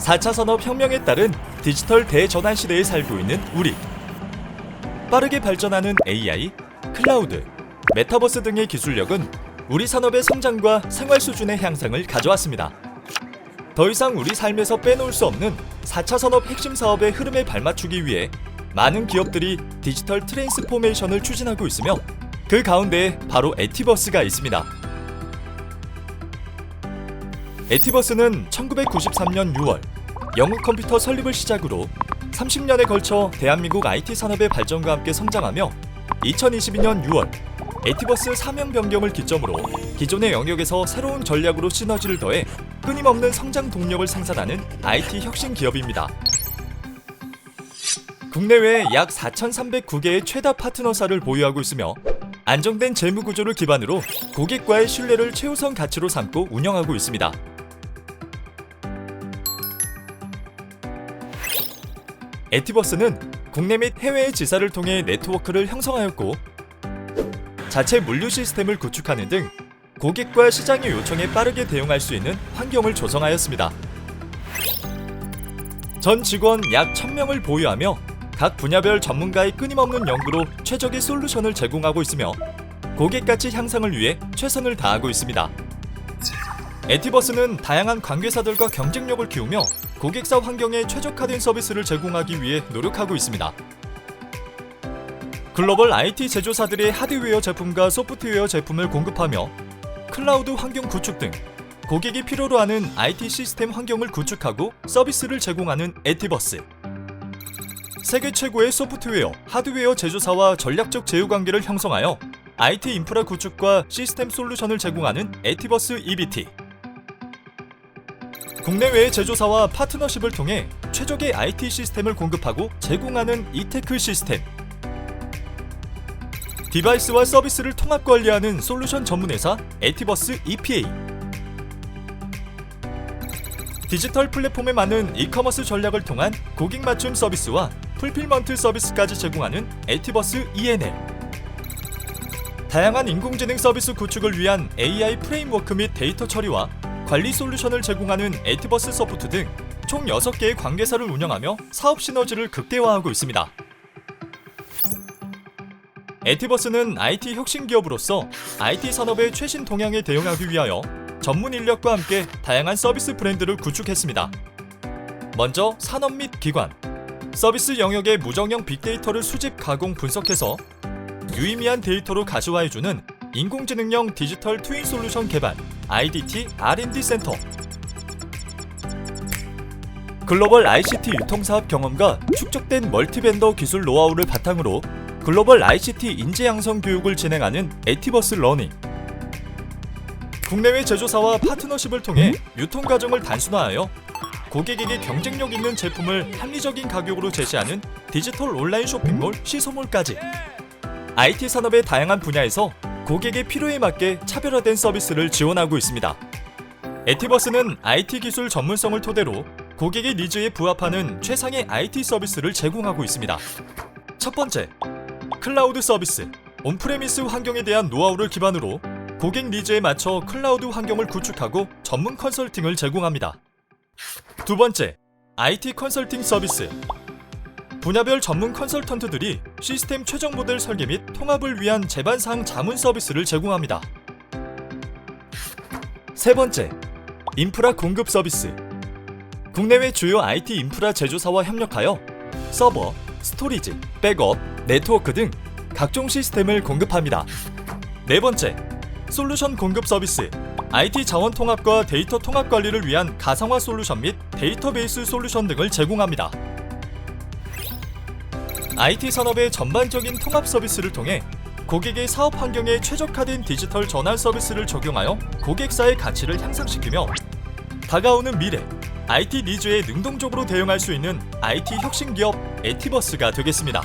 4차 산업혁명에 따른 디지털 대전환 시대에 살고 있는 우리. 빠르게 발전하는 AI, 클라우드, 메타버스 등의 기술력은 우리 산업의 성장과 생활 수준의 향상을 가져왔습니다. 더 이상 우리 삶에서 빼놓을 수 없는 4차 산업 핵심 사업의 흐름에 발맞추기 위해 많은 기업들이 디지털 트랜스포메이션을 추진하고 있으며 그 가운데 바로 에티버스가 있습니다. 에티버스는 1993년 6월 영국 컴퓨터 설립을 시작으로 30년에 걸쳐 대한민국 IT 산업의 발전과 함께 성장하며 2022년 6월 에티버스 사명 변경을 기점으로 기존의 영역에서 새로운 전략으로 시너지를 더해 끊임없는 성장 동력을 생산하는 IT 혁신 기업입니다. 국내외 약 4,309개의 최다 파트너사를 보유하고 있으며 안정된 재무 구조를 기반으로 고객과의 신뢰를 최우선 가치로 삼고 운영하고 있습니다. 에티버스는 국내 및 해외의 지사를 통해 네트워크를 형성하였고 자체 물류 시스템을 구축하는 등 고객과 시장의 요청에 빠르게 대응할 수 있는 환경을 조성하였습니다. 전 직원 약 1000명을 보유하며 각 분야별 전문가의 끊임없는 연구로 최적의 솔루션을 제공하고 있으며 고객 가치 향상을 위해 최선을 다하고 있습니다. 에티버스는 다양한 관계사들과 경쟁력을 키우며 고객사 환경에 최적화된 서비스를 제공하기 위해 노력하고 있습니다. 글로벌 IT 제조사들의 하드웨어 제품과 소프트웨어 제품을 공급하며 클라우드 환경 구축 등 고객이 필요로 하는 IT 시스템 환경을 구축하고 서비스를 제공하는 에티버스. 세계 최고의 소프트웨어, 하드웨어 제조사와 전략적 제휴 관계를 형성하여 IT 인프라 구축과 시스템 솔루션을 제공하는 에티버스 EBT. 국내외의 제조사와 파트너십을 통해 최적의 IT 시스템을 공급하고 제공하는 이테크 시스템. 디바이스와 서비스를 통합 관리하는 솔루션 전문회사 에티버스 EPA. 디지털 플랫폼에 맞는 이커머스 전략을 통한 고객 맞춤 서비스와 풀필먼트 서비스까지 제공하는 에티버스 ENL. 다양한 인공지능 서비스 구축을 위한 AI 프레임워크 및 데이터 처리와 관리 솔루션을 제공하는 에티버스 소프트 등 총 6개의 관계사를 운영하며 사업 시너지를 극대화하고 있습니다. 에티버스는 IT 혁신 기업으로서 IT 산업의 최신 동향에 대응하기 위하여 전문 인력과 함께 다양한 서비스 브랜드를 구축했습니다. 먼저 산업 및 기관, 서비스 영역의 무정형 빅데이터를 수집, 가공, 분석해서 유의미한 데이터로 가시화해주는 인공지능형 디지털 트윈 솔루션 개발 IDT R&D 센터. 글로벌 ICT 유통사업 경험과 축적된 멀티벤더 기술 노하우를 바탕으로 글로벌 ICT 인재 양성 교육을 진행하는 에티버스 러닝. 국내외 제조사와 파트너십을 통해 유통 과정을 단순화하여 고객에게 경쟁력 있는 제품을 합리적인 가격으로 제시하는 디지털 온라인 쇼핑몰 시소몰까지. IT 산업의 다양한 분야에서 고객의 필요에 맞게 차별화된 서비스를 지원하고 있습니다. 에티버스는 IT 기술 전문성을 토대로 고객의 니즈에 부합하는 최상의 IT 서비스를 제공하고 있습니다. 첫 번째, 클라우드 서비스. 온프레미스 환경에 대한 노하우를 기반으로 고객 니즈에 맞춰 클라우드 환경을 구축하고 전문 컨설팅을 제공합니다. 두 번째, IT 컨설팅 서비스. 분야별 전문 컨설턴트들이 시스템 최종 모델 설계 및 통합을 위한 제반사항 자문 서비스를 제공합니다. 세 번째, 인프라 공급 서비스. 국내외 주요 IT 인프라 제조사와 협력하여 서버, 스토리지, 백업, 네트워크 등 각종 시스템을 공급합니다. 네 번째, 솔루션 공급 서비스. IT 자원 통합과 데이터 통합 관리를 위한 가상화 솔루션 및 데이터베이스 솔루션 등을 제공합니다. IT 산업의 전반적인 통합 서비스를 통해 고객의 사업 환경에 최적화된 디지털 전환 서비스를 적용하여 고객사의 가치를 향상시키며 다가오는 미래 IT 니즈에 능동적으로 대응할 수 있는 IT 혁신 기업 에티버스가 되겠습니다.